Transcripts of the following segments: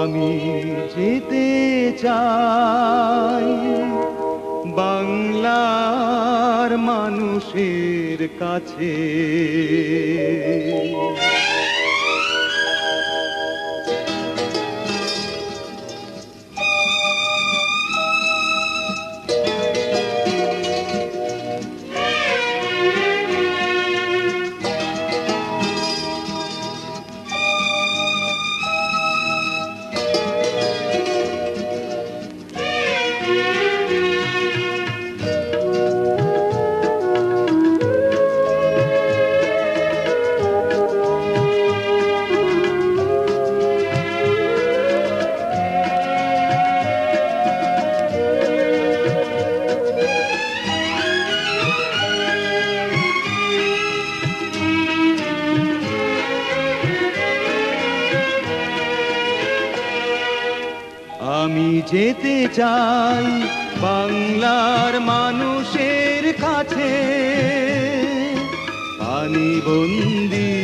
আমি যেতে চাই। বাংলার মানুষের কাছে। আমি যেতে চাই বাংলার মানুষের কাছে। পানি বন্দি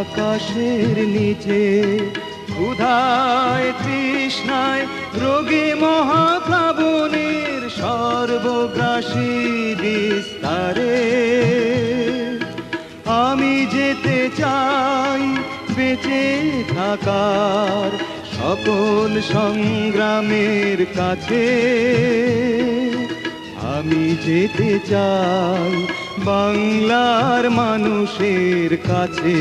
আকাশের নিচে, ক্ষুধায় তৃষ্ণায় রোগে মহাপ্লাবনের সর্বগ্রাসী বিস্তারে। আমি যেতে চাই বেঁচে থাকার সকল সংগ্রামের কাছে আমি যেতে চাই বাংলার মানুষের কাছে।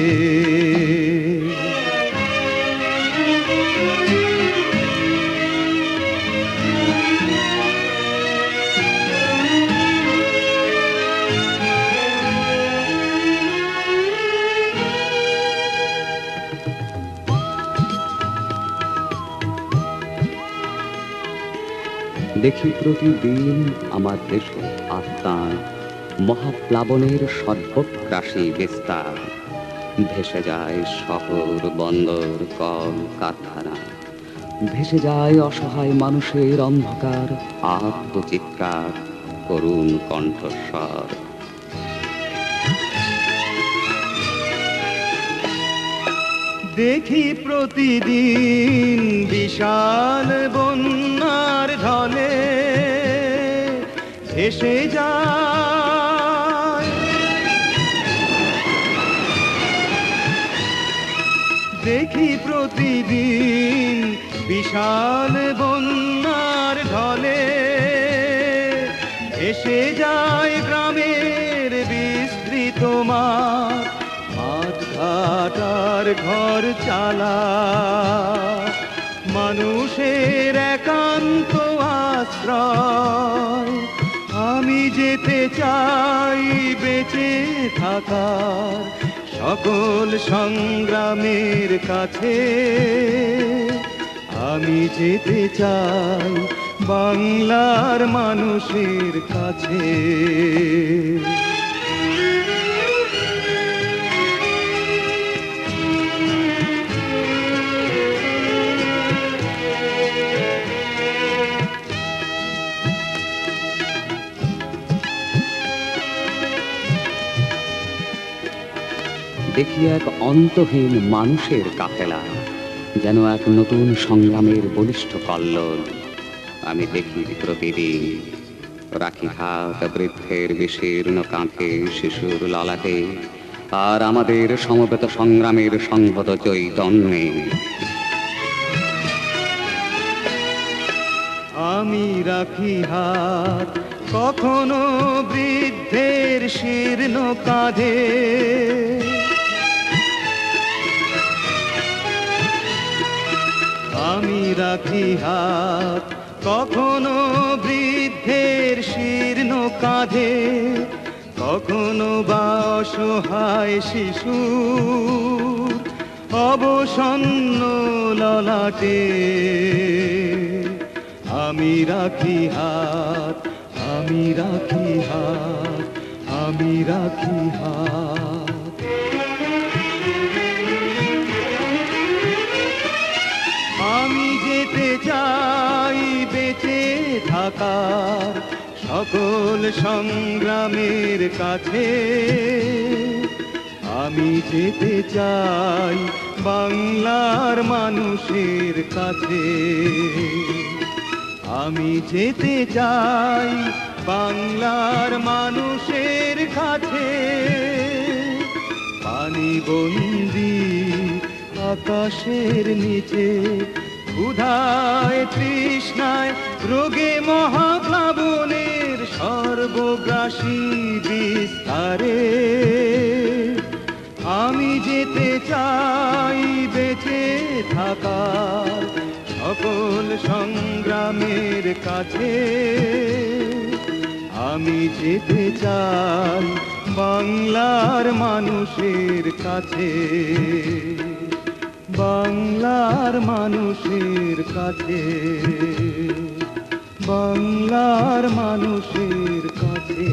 দেখি প্রতিদিন আমার দেশের আত্মা মহাপ্লাবনের সর্বগ্রাসী বিস্তার। ভেসে যায় শহর বন্দর কল কারখানা ভেসে যায় অসহায় মানুষের অন্ধকার আত্মচিৎকার করুণ কণ্ঠস্বর। দেখি প্রতিদিন বিশাল ভেসে যায়। দেখি প্রতিদিন বিশাল বন্যার ঢলে। এসে যায় গ্রামের বিস্তৃত মাঠ মাঠ ঘর চালা। মানুষের একান্ত আশ্রয়। যেতে চাই বেঁচে থাকার সকল সংগ্রামের কাছে। আমি যেতে চাই বাংলার মানুষের কাছে। দেখি এক অন্তহীন মানুষের কাফেলা, যেন এক নতুন সংগ্রামের বলিষ্ঠ কল্লোল। আমি দেখি প্রতিদিন রাখি হাত বৃদ্ধের বিশীর্ণ কাঁধে শিশুর ললাটে, আর আমাদের সমবেত সংগ্রামের সংহত চৈতন্যে। আমি রাখি হাত কখনো বৃদ্ধের শীর্ণ কাঁধে আমি রাখি হাত। কখনো বৃদ্ধের শীর্ণ কাঁধে, কখনো বা অসহায় শিশু। অবসন্ন ললাটে, আমি রাখি হাত, আমি রাখি হাত, আমি রাখি হাত। থাকার সকল সংগ্রামের কাছে আমি যেতে চাই বাংলার মানুষের কাছে। আমি যেতে চাই বাংলার মানুষের কাছে। পানি বন্দি আকাশের নিচে রোগে মহাপ্লাবনের সর্বগ্রাসী বিস্তারে। আমি যেতে চাই বেঁচে থাকার সকল সংগ্রামের কাছে। আমি যেতে চাই বাংলার মানুষের কাছে। বাংলার মানুষের কাছে। বাংলার মানুষের কাছে।